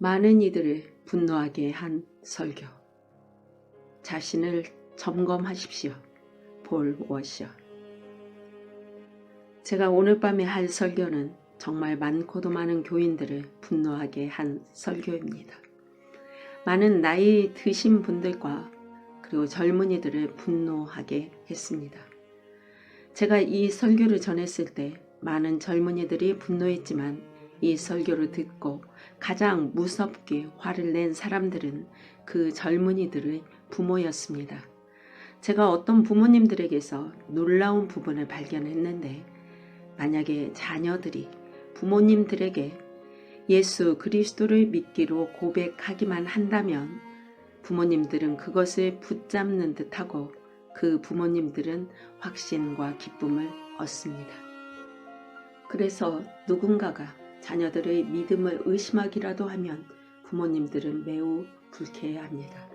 많은 이들을 분노하게 한 설교. 자신을 점검하십시오. 볼 워셔. 제가 오늘 밤에 할 설교는 정말 많고도 많은 교인들을 분노하게 한 설교입니다. 많은 나이 드신 분들과 그리고 젊은이들을 분노하게 했습니다. 제가 이 설교를 전했을 때 많은 젊은이들이 분노했지만 이 설교를 듣고 가장 무섭게 화를 낸 사람들은 그 젊은이들의 부모였습니다. 제가 어떤 부모님들에게서 놀라운 부분을 발견했는데 만약에 자녀들이 부모님들에게 예수 그리스도를 믿기로 고백하기만 한다면 부모님들은 그것을 붙잡는 듯하고 그 부모님들은 확신과 기쁨을 얻습니다. 그래서 누군가가 자녀들의 믿음을 의심하기라도 하면 부모님들은 매우 불쾌해합니다.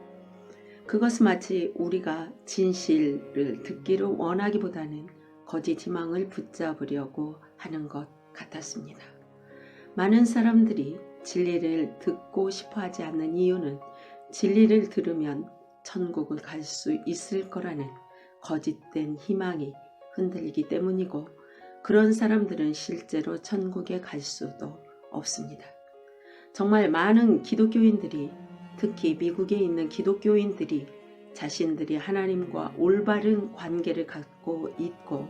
그것은 마치 우리가 진실을 듣기를 원하기보다는 거짓 희망을 붙잡으려고 하는 것 같았습니다. 많은 사람들이 진리를 듣고 싶어 하지 않는 이유는 진리를 들으면 천국을 갈 수 있을 거라는 거짓된 희망이 흔들리기 때문이고 그런 사람들은 실제로 천국에 갈 수도 없습니다. 정말 많은 기독교인들이 특히 미국에 있는 기독교인들이 자신들이 하나님과 올바른 관계를 갖고 있고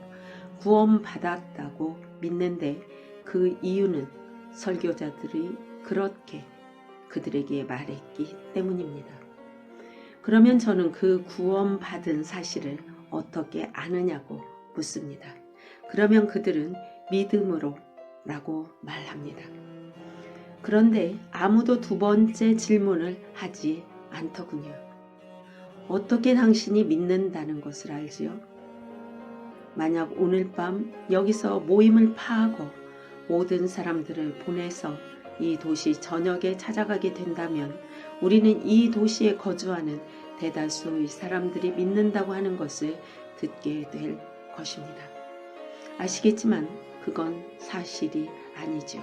구원받았다고 믿는데 그 이유는 설교자들이 그렇게 그들에게 말했기 때문입니다. 그러면 저는 그 구원받은 사실을 어떻게 아느냐고 묻습니다. 그러면 그들은 믿음으로 라고 말합니다. 그런데 아무도 두 번째 질문을 하지 않더군요. 어떻게 당신이 믿는다는 것을 알지요? 만약 오늘 밤 여기서 모임을 파하고 모든 사람들을 보내서 이 도시 전역에 찾아가게 된다면 우리는 이 도시에 거주하는 대다수의 사람들이 믿는다고 하는 것을 듣게 될 것입니다. 아시겠지만 그건 사실이 아니죠.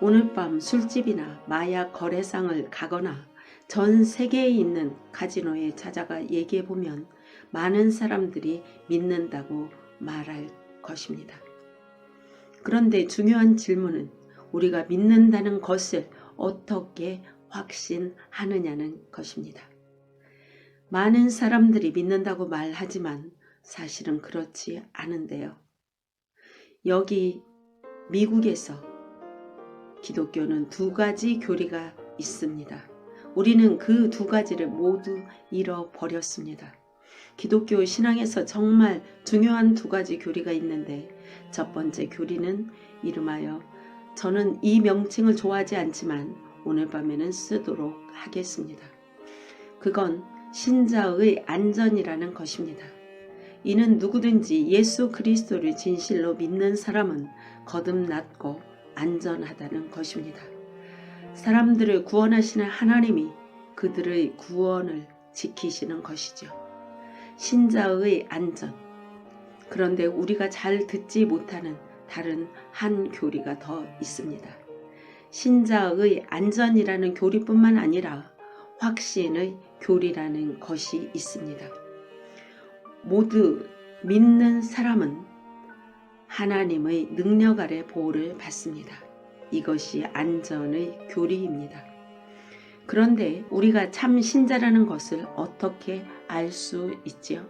오늘 밤 술집이나 마약 거래상을 가거나 전 세계에 있는 카지노에 찾아가 얘기해 보면 많은 사람들이 믿는다고 말할 것입니다. 그런데 중요한 질문은 우리가 믿는다는 것을 어떻게 확신하느냐는 것입니다. 많은 사람들이 믿는다고 말하지만 사실은 그렇지 않은데요. 여기 미국에서 기독교는 두 가지 교리가 있습니다. 우리는 그 두 가지를 모두 잃어버렸습니다. 기독교 신앙에서 정말 중요한 두 가지 교리가 있는데 첫 번째 교리는 이름하여 저는 이 명칭을 좋아하지 않지만 오늘 밤에는 쓰도록 하겠습니다. 그건 신자의 안전이라는 것입니다. 이는 누구든지 예수 그리스도를 진실로 믿는 사람은 거듭났고 안전하다는 것입니다. 사람들을 구원하시는 하나님이 그들의 구원을 지키시는 것이죠. 신자의 안전. 그런데 우리가 잘 듣지 못하는 다른 한 교리가 더 있습니다. 신자의 안전이라는 교리뿐만 아니라 확신의 교리라는 것이 있습니다. 모두 믿는 사람은 하나님의 능력 아래 보호를 받습니다. 이것이 안전의 교리입니다. 그런데 우리가 참 신자라는 것을 어떻게 알 수 있지요?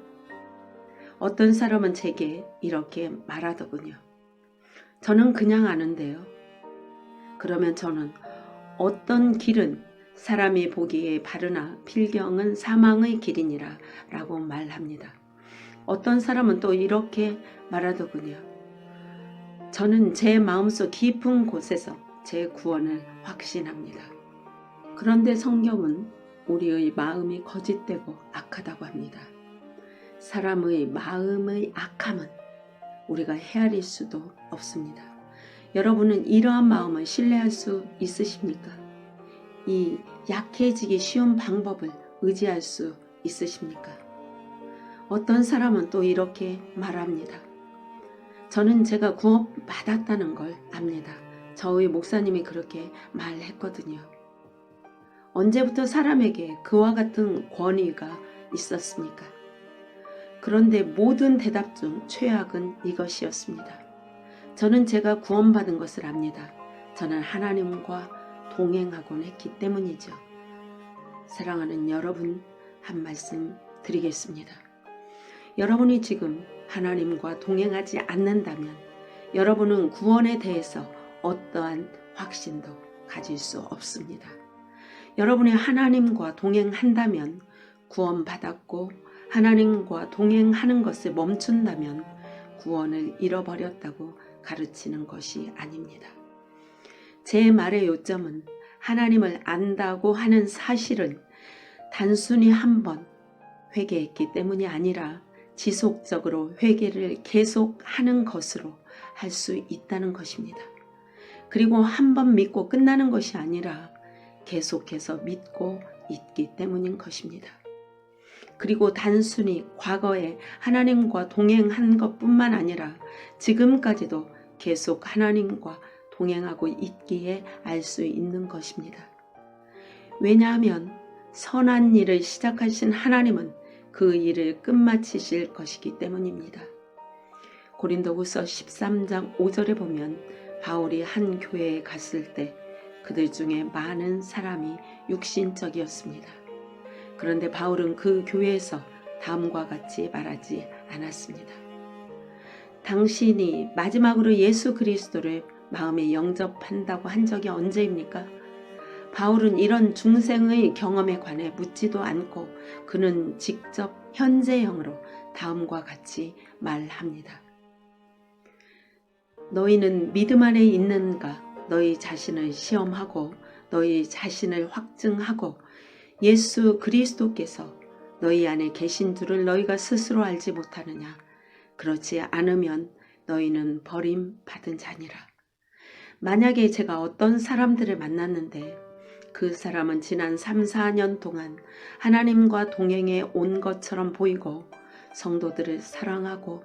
어떤 사람은 제게 이렇게 말하더군요. 저는 그냥 아는데요. 그러면 저는 어떤 길은 사람이 보기에 바르나 필경은 사망의 길이니라 라고 말합니다. 어떤 사람은 또 이렇게 말하더군요. 저는 제 마음속 깊은 곳에서 제 구원을 확신합니다. 그런데 성경은 우리의 마음이 거짓되고 악하다고 합니다. 사람의 마음의 악함은 우리가 헤아릴 수도 없습니다. 여러분은 이러한 마음을 신뢰할 수 있으십니까? 이 약해지기 쉬운 방법을 의지할 수 있으십니까? 어떤 사람은 또 이렇게 말합니다. 저는 제가 구원받았다는 걸 압니다. 저의 목사님이 그렇게 말했거든요. 언제부터 사람에게 그와 같은 권위가 있었습니까? 그런데 모든 대답 중 최악은 이것이었습니다. 저는 제가 구원받은 것을 압니다. 저는 하나님과 동행하곤 했기 때문이죠. 사랑하는 여러분, 한 말씀 드리겠습니다. 여러분이 지금 하나님과 동행하지 않는다면 여러분은 구원에 대해서 어떠한 확신도 가질 수 없습니다. 여러분이 하나님과 동행한다면 구원받았고 하나님과 동행하는 것을 멈춘다면 구원을 잃어버렸다고 가르치는 것이 아닙니다. 제 말의 요점은 하나님을 안다고 하는 사실은 단순히 한 번 회개했기 때문이 아니라 지속적으로 회개를 계속하는 것으로 할 수 있다는 것입니다. 그리고 한 번 믿고 끝나는 것이 아니라 계속해서 믿고 있기 때문인 것입니다. 그리고 단순히 과거에 하나님과 동행한 것뿐만 아니라 지금까지도 계속 하나님과 동행하고 있기에 알 수 있는 것입니다. 왜냐하면 선한 일을 시작하신 하나님은 그 일을 끝마치실 것이기 때문입니다. 고린도후서 13장 5절에 보면 바울이 한 교회에 갔을 때 그들 중에 많은 사람이 육신적이었습니다. 그런데 바울은 그 교회에서 다음과 같이 말하지 않았습니다. 당신이 마지막으로 예수 그리스도를 마음에 영접한다고 한 적이 언제입니까? 바울은 이런 중생의 경험에 관해 묻지도 않고 그는 직접 현재형으로 다음과 같이 말합니다. 너희는 믿음 안에 있는가? 너희 자신을 시험하고 너희 자신을 확증하고 예수 그리스도께서 너희 안에 계신 줄을 너희가 스스로 알지 못하느냐? 그렇지 않으면 너희는 버림 받은 자니라. 만약에 제가 어떤 사람들을 만났는데 그 사람은 지난 3, 4년 동안 하나님과 동행해 온 것처럼 보이고 성도들을 사랑하고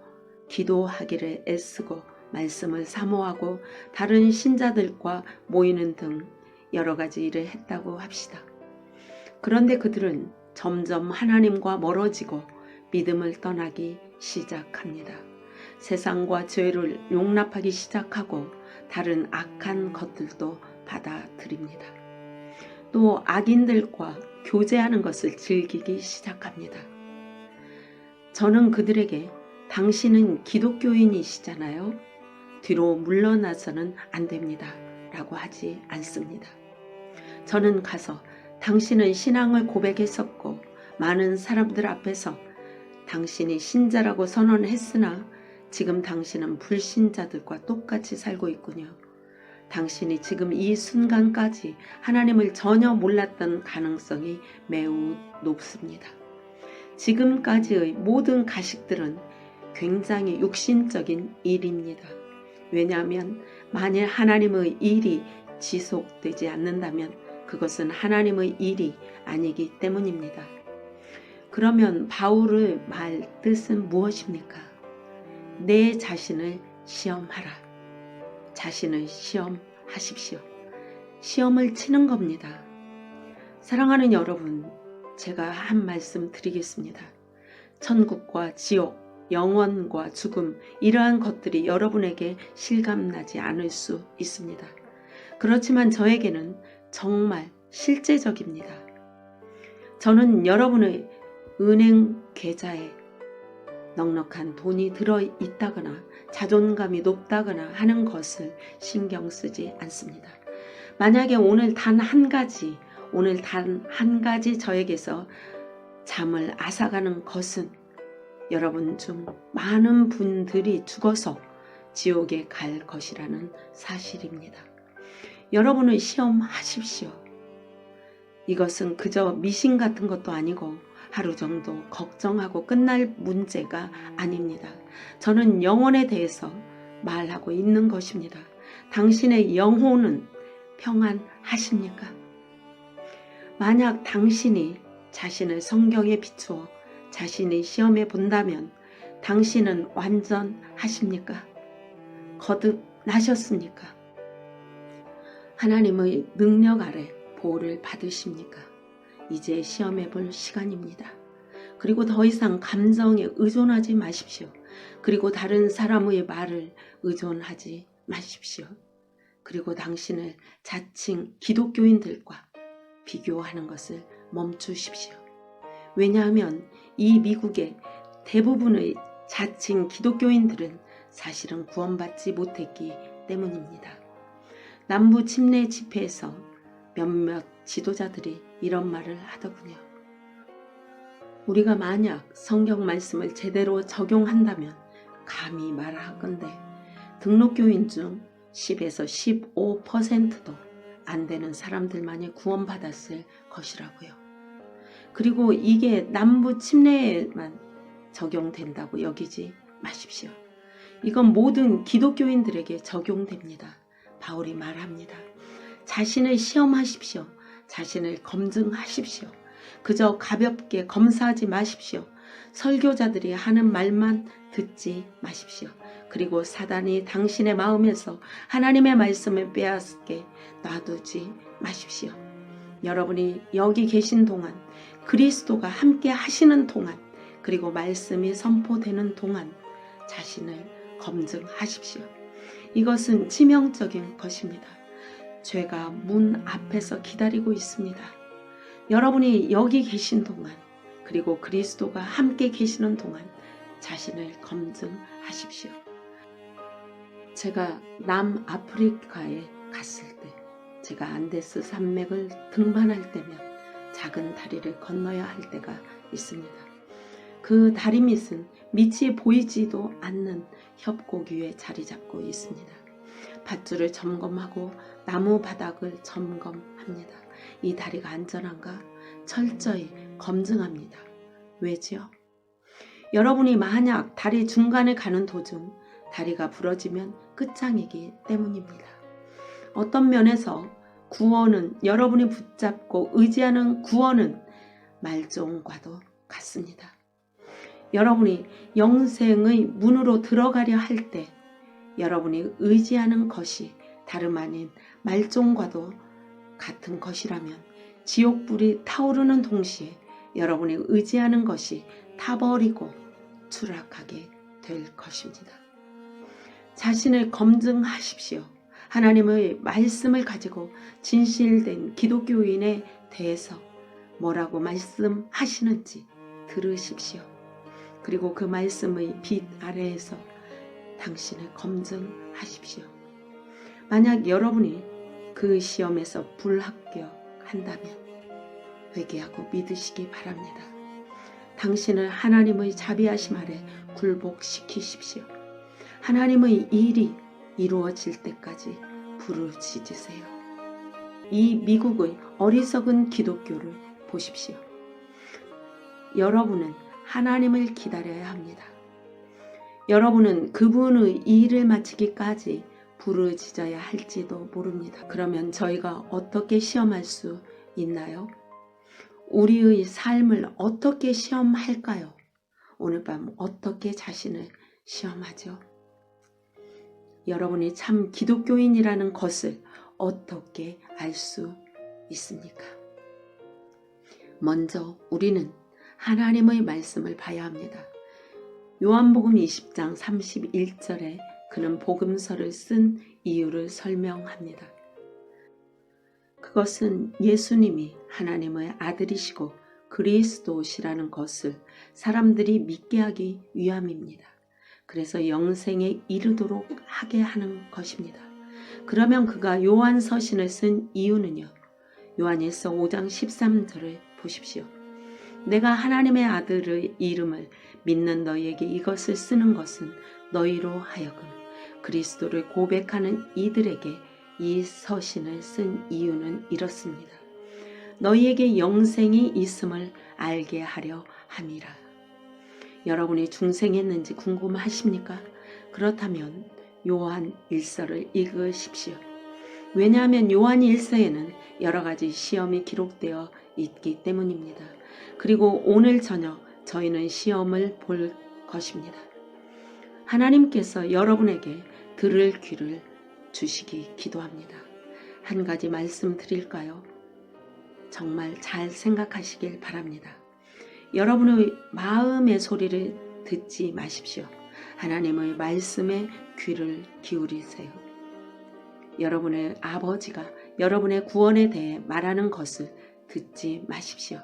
기도하기를 애쓰고 말씀을 사모하고 다른 신자들과 모이는 등 여러 가지 일을 했다고 합시다. 그런데 그들은 점점 하나님과 멀어지고 믿음을 떠나기 시작합니다. 세상과 죄를 용납하기 시작하고 다른 악한 것들도 받아들입니다. 또 악인들과 교제하는 것을 즐기기 시작합니다. 저는 그들에게 당신은 기독교인이시잖아요. 뒤로 물러나서는 안 됩니다. 라고 하지 않습니다. 저는 가서 당신은 신앙을 고백했었고 많은 사람들 앞에서 당신이 신자라고 선언했으나 지금 당신은 불신자들과 똑같이 살고 있군요. 당신이 지금 이 순간까지 하나님을 전혀 몰랐던 가능성이 매우 높습니다. 지금까지의 모든 가식들은 굉장히 육신적인 일입니다. 왜냐하면 만일 하나님의 일이 지속되지 않는다면 그것은 하나님의 일이 아니기 때문입니다. 그러면 바울의 말 뜻은 무엇입니까? 내 자신을 시험하라. 자신을 시험하십시오. 시험을 치는 겁니다. 사랑하는 여러분, 제가 한 말씀 드리겠습니다. 천국과 지옥, 영원과 죽음, 이러한 것들이 여러분에게 실감나지 않을 수 있습니다. 그렇지만 저에게는 정말 실제적입니다. 저는 여러분의 은행 계좌에 넉넉한 돈이 들어 있다거나 자존감이 높다거나 하는 것을 신경 쓰지 않습니다. 만약에 오늘 단 한 가지, 오늘 단 한 가지 저에게서 잠을 앗아가는 것은 여러분 중 많은 분들이 죽어서 지옥에 갈 것이라는 사실입니다. 여러분은 시험하십시오. 이것은 그저 미신 같은 것도 아니고 하루 정도 걱정하고 끝날 문제가 아닙니다. 저는 영혼에 대해서 말하고 있는 것입니다. 당신의 영혼은 평안하십니까? 만약 당신이 자신을 성경에 비추어 자신의 시험에 본다면 당신은 완전하십니까? 거듭나셨습니까? 하나님의 능력 아래 보호를 받으십니까? 이제 시험해 볼 시간입니다. 그리고 더 이상 감정에 의존하지 마십시오. 그리고 다른 사람의 말을 의존하지 마십시오. 그리고 당신을 자칭 기독교인들과 비교하는 것을 멈추십시오. 왜냐하면 이 미국의 대부분의 자칭 기독교인들은 사실은 구원받지 못했기 때문입니다. 남부 침례 집회에서 몇몇 지도자들이 이런 말을 하더군요. 우리가 만약 성경 말씀을 제대로 적용한다면 감히 말하건대 등록교인 중 10에서 15%도 안 되는 사람들만이 구원받았을 것이라고요. 그리고 이게 남부 침례에만 적용된다고 여기지 마십시오. 이건 모든 기독교인들에게 적용됩니다. 바울이 말합니다. 자신을 시험하십시오. 자신을 검증하십시오. 그저 가볍게 검사하지 마십시오. 설교자들이 하는 말만 듣지 마십시오. 그리고 사단이 당신의 마음에서 하나님의 말씀을 빼앗게 놔두지 마십시오. 여러분이 여기 계신 동안 그리스도가 함께 하시는 동안 그리고 말씀이 선포되는 동안 자신을 검증하십시오. 이것은 치명적인 것입니다. 죄가 문 앞에서 기다리고 있습니다. 여러분이 여기 계신 동안 그리고 그리스도가 함께 계시는 동안 자신을 검증하십시오. 제가 남아프리카에 갔을 때 제가 안데스 산맥을 등반할 때면 작은 다리를 건너야 할 때가 있습니다. 그 다리 밑은 밑이 보이지도 않는 협곡 위에 자리 잡고 있습니다. 밧줄을 점검하고 나무 바닥을 점검합니다. 이 다리가 안전한가 철저히 검증합니다. 왜지요? 여러분이 만약 다리 중간에 가는 도중 다리가 부러지면 끝장이기 때문입니다. 어떤 면에서 구원은 여러분이 붙잡고 의지하는 구원은 말종과도 같습니다. 여러분이 영생의 문으로 들어가려 할 때 여러분이 의지하는 것이 다름 아닌 말종과도 같은 것이라면 지옥불이 타오르는 동시에 여러분이 의지하는 것이 타버리고 추락하게 될 것입니다. 자신을 검증하십시오. 하나님의 말씀을 가지고 진실된 기독교인에 대해서 뭐라고 말씀하시는지 들으십시오. 그리고 그 말씀의 빛 아래에서 당신을 검증하십시오. 만약 여러분이 그 시험에서 불합격한다면 회개하고 믿으시기 바랍니다. 당신을 하나님의 자비하심 아래 굴복시키십시오. 하나님의 일이 이루어질 때까지 부르짖으세요. 이 미국의 어리석은 기독교를 보십시오. 여러분은 하나님을 기다려야 합니다. 여러분은 그분의 일을 마치기까지 부르짖어야 할지도 모릅니다. 그러면 저희가 어떻게 시험할 수 있나요? 우리의 삶을 어떻게 시험할까요? 오늘 밤 어떻게 자신을 시험하죠? 여러분이 참 기독교인이라는 것을 어떻게 알 수 있습니까? 먼저 우리는 하나님의 말씀을 봐야 합니다. 요한복음 20장 31절에 그는 복음서를 쓴 이유를 설명합니다. 그것은 예수님이 하나님의 아들이시고 그리스도시라는 것을 사람들이 믿게 하기 위함입니다. 그래서 영생에 이르도록 하게 하는 것입니다. 그러면 그가 요한 서신을 쓴 이유는요. 요한일서 5장 13절을 보십시오. 내가 하나님의 아들의 이름을 믿는 너희에게 이것을 쓰는 것은 너희로 하여금 그리스도를 고백하는 이들에게 이 서신을 쓴 이유는 이렇습니다. 너희에게 영생이 있음을 알게 하려 함이라. 여러분이 중생했는지 궁금하십니까? 그렇다면 요한 일서를 읽으십시오. 왜냐하면 요한 일서에는 여러 가지 시험이 기록되어 있기 때문입니다. 그리고 오늘 저녁 저희는 시험을 볼 것입니다. 하나님께서 여러분에게 들을 귀를 주시기 기도합니다. 한 가지 말씀 드릴까요? 정말 잘 생각하시길 바랍니다. 여러분의 마음의 소리를 듣지 마십시오. 하나님의 말씀에 귀를 기울이세요. 여러분의 아버지가 여러분의 구원에 대해 말하는 것을 듣지 마십시오.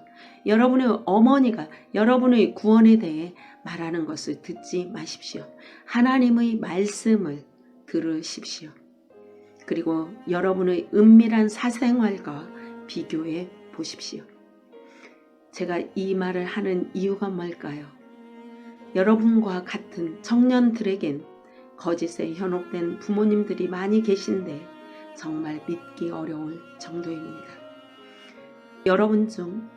여러분의 어머니가 여러분의 구원에 대해 말하는 것을 듣지 마십시오. 하나님의 말씀을 들으십시오. 그리고 여러분의 은밀한 사생활과 비교해 보십시오. 제가 이 말을 하는 이유가 뭘까요? 여러분과 같은 청년들에겐 거짓에 현혹된 부모님들이 많이 계신데 정말 믿기 어려울 정도입니다. 여러분 중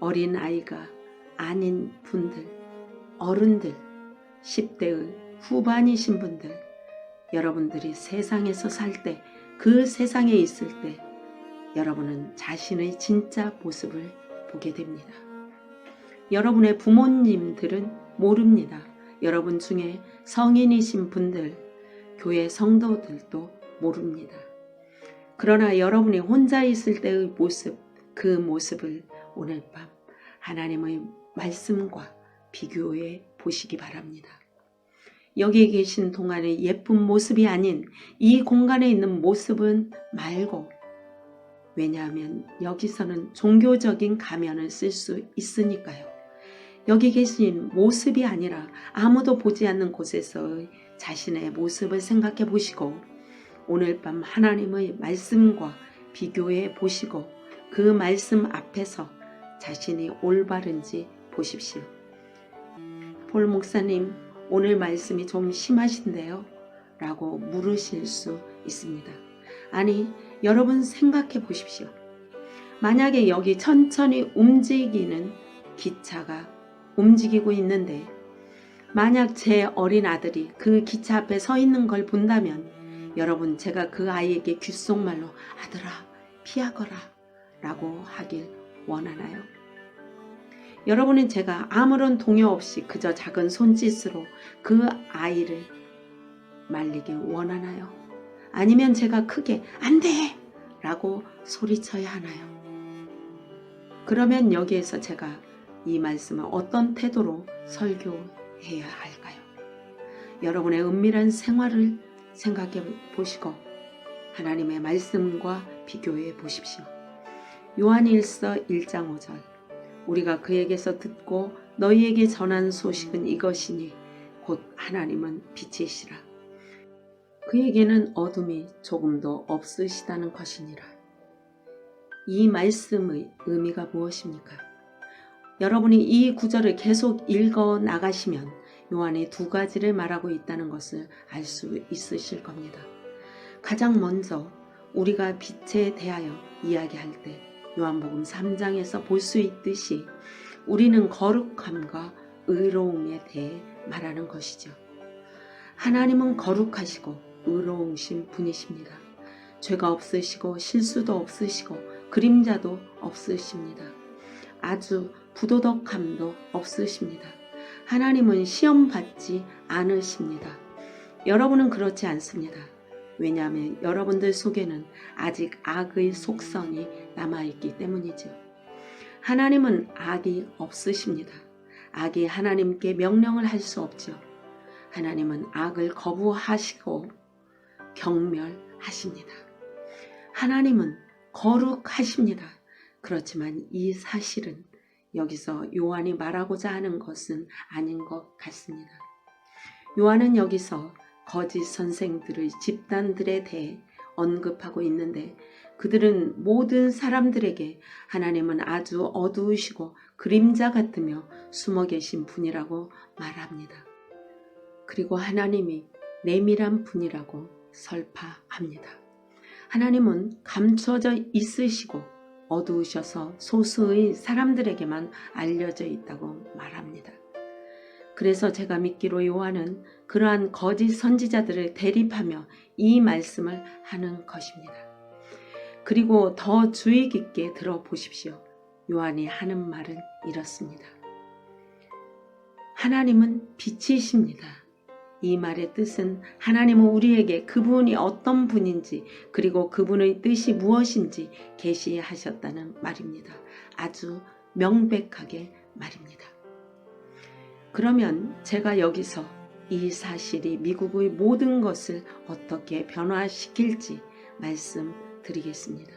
어린 아이가 아닌 분들, 어른들, 10대의 후반이신 분들, 여러분들이 세상에서 살 때, 그 세상에 있을 때, 여러분은 자신의 진짜 모습을 보게 됩니다. 여러분의 부모님들은 모릅니다. 여러분 중에 성인이신 분들, 교회 성도들도 모릅니다. 그러나 여러분이 혼자 있을 때의 모습, 그 모습을 오늘 밤 하나님의 말씀과 비교해 보시기 바랍니다. 여기 계신 동안의 예쁜 모습이 아닌 이 공간에 있는 모습은 말고 왜냐하면 여기서는 종교적인 가면을 쓸 수 있으니까요. 여기 계신 모습이 아니라 아무도 보지 않는 곳에서의 자신의 모습을 생각해 보시고 오늘 밤 하나님의 말씀과 비교해 보시고 그 말씀 앞에서 자신이 올바른지 보십시오. 폴 목사님, 오늘 말씀이 좀 심하신데요? 라고 물으실 수 있습니다. 아니, 여러분 생각해 보십시오. 만약에 여기 천천히 움직이는 기차가 움직이고 있는데, 만약 제 어린 아들이 그 기차 앞에 서 있는 걸 본다면, 여러분 제가 그 아이에게 귓속말로 아들아, 피하거라 라고 하길 원하나요? 여러분은 제가 아무런 동요 없이 그저 작은 손짓으로 그 아이를 말리길 원하나요? 아니면 제가 크게 안 돼! 라고 소리쳐야 하나요? 그러면 여기에서 제가 이 말씀을 어떤 태도로 설교해야 할까요? 여러분의 은밀한 생활을 생각해 보시고 하나님의 말씀과 비교해 보십시오. 요한일서 1장 5절 우리가 그에게서 듣고 너희에게 전한 소식은 이것이니 곧 하나님은 빛이시라. 그에게는 어둠이 조금도 없으시다는 것이니라. 이 말씀의 의미가 무엇입니까? 여러분이 이 구절을 계속 읽어 나가시면 요한이 두 가지를 말하고 있다는 것을 알 수 있으실 겁니다. 가장 먼저 우리가 빛에 대하여 이야기할 때 요한복음 3장에서 볼 수 있듯이 우리는 거룩함과 의로움에 대해 말하는 것이죠. 하나님은 거룩하시고 의로우신 분이십니다. 죄가 없으시고 실수도 없으시고 그림자도 없으십니다. 아주 부도덕함도 없으십니다. 하나님은 시험 받지 않으십니다. 여러분은 그렇지 않습니다. 왜냐하면 여러분들 속에는 아직 악의 속성이 남아있기 때문이죠. 하나님은 악이 없으십니다. 악이 하나님께 명령을 할 수 없죠. 하나님은 악을 거부하시고 경멸하십니다. 하나님은 거룩하십니다. 그렇지만 이 사실은 여기서 요한이 말하고자 하는 것은 아닌 것 같습니다. 요한은 여기서 거짓 선생들의 집단들에 대해 언급하고 있는데 그들은 모든 사람들에게 하나님은 아주 어두우시고 그림자 같으며 숨어 계신 분이라고 말합니다. 그리고 하나님이 내밀한 분이라고 설파합니다. 하나님은 감춰져 있으시고 어두우셔서 소수의 사람들에게만 알려져 있다고 말합니다. 그래서 제가 믿기로 요한은 그러한 거짓 선지자들을 대립하며 이 말씀을 하는 것입니다. 그리고 더 주의 깊게 들어보십시오. 요한이 하는 말은 이렇습니다. 하나님은 빛이십니다. 이 말의 뜻은 하나님은 우리에게 그분이 어떤 분인지 그리고 그분의 뜻이 무엇인지 계시하셨다는 말입니다. 아주 명백하게 말입니다. 그러면 제가 여기서 이 사실이 미국의 모든 것을 어떻게 변화시킬지 말씀 드리겠습니다.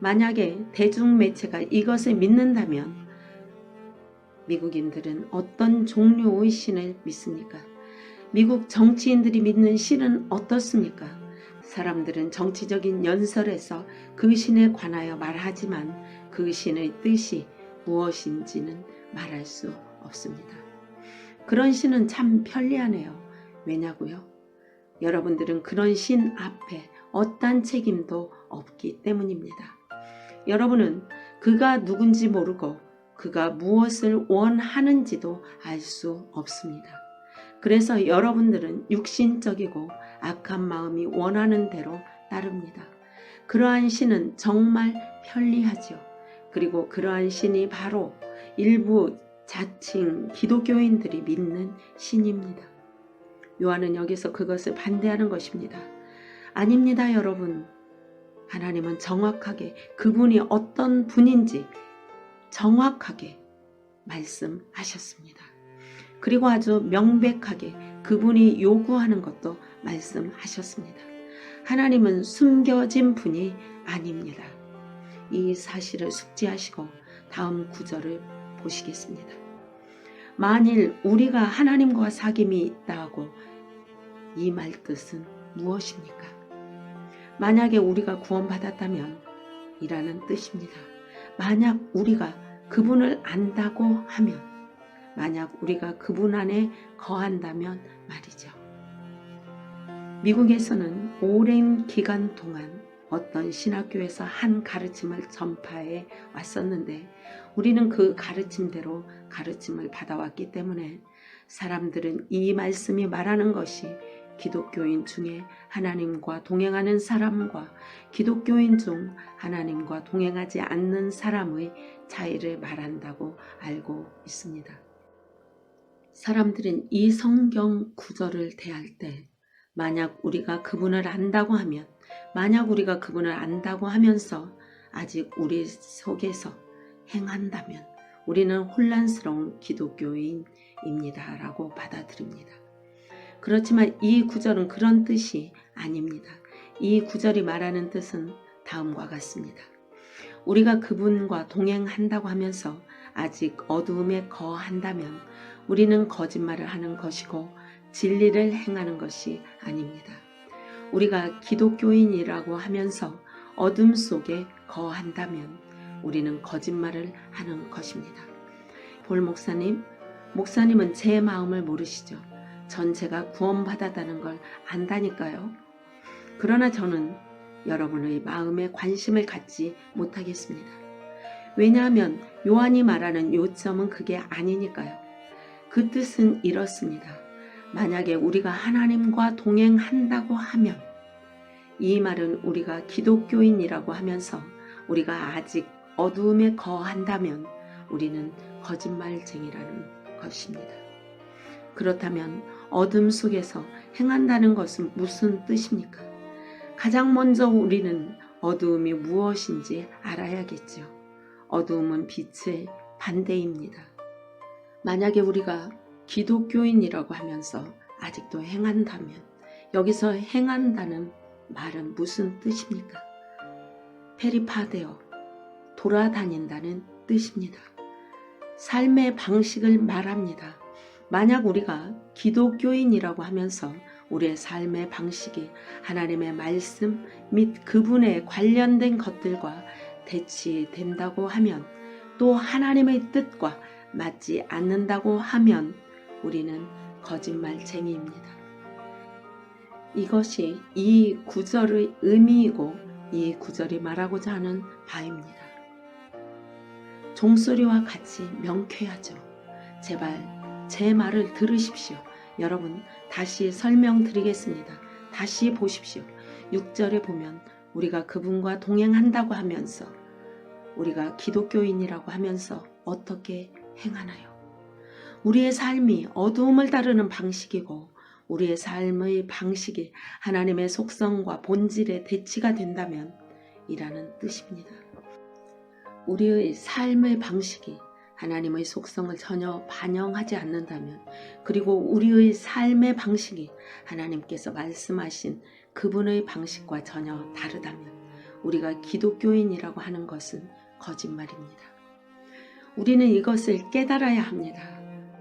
만약에 대중매체가 이것을 믿는다면 미국인들은 어떤 종류의 신을 믿습니까? 미국 정치인들이 믿는 신은 어떻습니까? 사람들은 정치적인 연설에서 그 신에 관하여 말하지만 그 신의 뜻이 무엇인지는 말할 수 없습니다. 그런 신은 참 편리하네요. 왜냐고요? 여러분들은 그런 신 앞에 어떤 책임도 없기 때문입니다. 여러분은 그가 누군지 모르고 그가 무엇을 원하는지도 알 수 없습니다. 그래서 여러분들은 육신적이고 악한 마음이 원하는 대로 따릅니다. 그러한 신은 정말 편리하죠. 그리고 그러한 신이 바로 일부 자칭 기독교인들이 믿는 신입니다. 요한은 여기서 그것을 반대하는 것입니다. 아닙니다, 여러분. 하나님은 정확하게 그분이 어떤 분인지 정확하게 말씀하셨습니다. 그리고 아주 명백하게 그분이 요구하는 것도 말씀하셨습니다. 하나님은 숨겨진 분이 아닙니다. 이 사실을 숙지하시고 다음 구절을 보시겠습니다. 만일 우리가 하나님과 사귐이 있다고 이 말 뜻은 무엇입니까? 만약에 우리가 구원받았다면 이라는 뜻입니다. 만약 우리가 그분을 안다고 하면 만약 우리가 그분 안에 거한다면 말이죠. 미국에서는 오랜 기간 동안 어떤 신학교에서 한 가르침을 전파해 왔었는데 우리는 그 가르침대로 가르침을 받아왔기 때문에 사람들은 이 말씀이 말하는 것이 기독교인 중에 하나님과 동행하는 사람과 기독교인 중 하나님과 동행하지 않는 사람의 차이를 말한다고 알고 있습니다. 사람들은 이 성경 구절을 대할 때 만약 우리가 그분을 안다고 하면 만약 우리가 그분을 안다고 하면서 아직 우리 속에서 행한다면 우리는 혼란스러운 기독교인입니다. 라고 받아들입니다. 그렇지만 이 구절은 그런 뜻이 아닙니다. 이 구절이 말하는 뜻은 다음과 같습니다. 우리가 그분과 동행한다고 하면서 아직 어두움에 거한다면 우리는 거짓말을 하는 것이고 진리를 행하는 것이 아닙니다. 우리가 기독교인이라고 하면서 어둠 속에 거한다면 우리는 거짓말을 하는 것입니다. 볼 목사님, 목사님은 제 마음을 모르시죠. 전 제가 구원받았다는 걸 안다니까요. 그러나 저는 여러분의 마음에 관심을 갖지 못하겠습니다. 왜냐하면 요한이 말하는 요점은 그게 아니니까요. 그 뜻은 이렇습니다. 만약에 우리가 하나님과 동행한다고 하면 이 말은 우리가 기독교인이라고 하면서 우리가 아직 어두움에 거한다면 우리는 거짓말쟁이라는 것입니다. 그렇다면 어둠 속에서 행한다는 것은 무슨 뜻입니까? 가장 먼저 우리는 어두움이 무엇인지 알아야겠죠. 어두움은 빛의 반대입니다. 만약에 우리가 기독교인이라고 하면서 아직도 행한다면 여기서 행한다는 말은 무슨 뜻입니까? 페리파데오, 돌아다닌다는 뜻입니다. 삶의 방식을 말합니다. 만약 우리가 기독교인이라고 하면서 우리의 삶의 방식이 하나님의 말씀 및 그분에 관련된 것들과 대치된다고 하면 또 하나님의 뜻과 맞지 않는다고 하면 우리는 거짓말쟁이입니다. 이것이 이 구절의 의미이고 이 구절이 말하고자 하는 바입니다. 종소리와 같이 명쾌하죠. 제발 제 말을 들으십시오. 여러분 다시 설명드리겠습니다. 다시 보십시오. 6절에 보면 우리가 그분과 동행한다고 하면서 우리가 기독교인이라고 하면서 어떻게 행하나요? 우리의 삶이 어두움을 다루는 방식이고 우리의 삶의 방식이 하나님의 속성과 본질의 대치가 된다면 이라는 뜻입니다. 우리의 삶의 방식이 하나님의 속성을 전혀 반영하지 않는다면 그리고 우리의 삶의 방식이 하나님께서 말씀하신 그분의 방식과 전혀 다르다면 우리가 기독교인이라고 하는 것은 거짓말입니다. 우리는 이것을 깨달아야 합니다.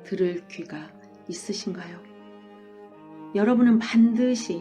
들을 귀가 있으신가요? 여러분은 반드시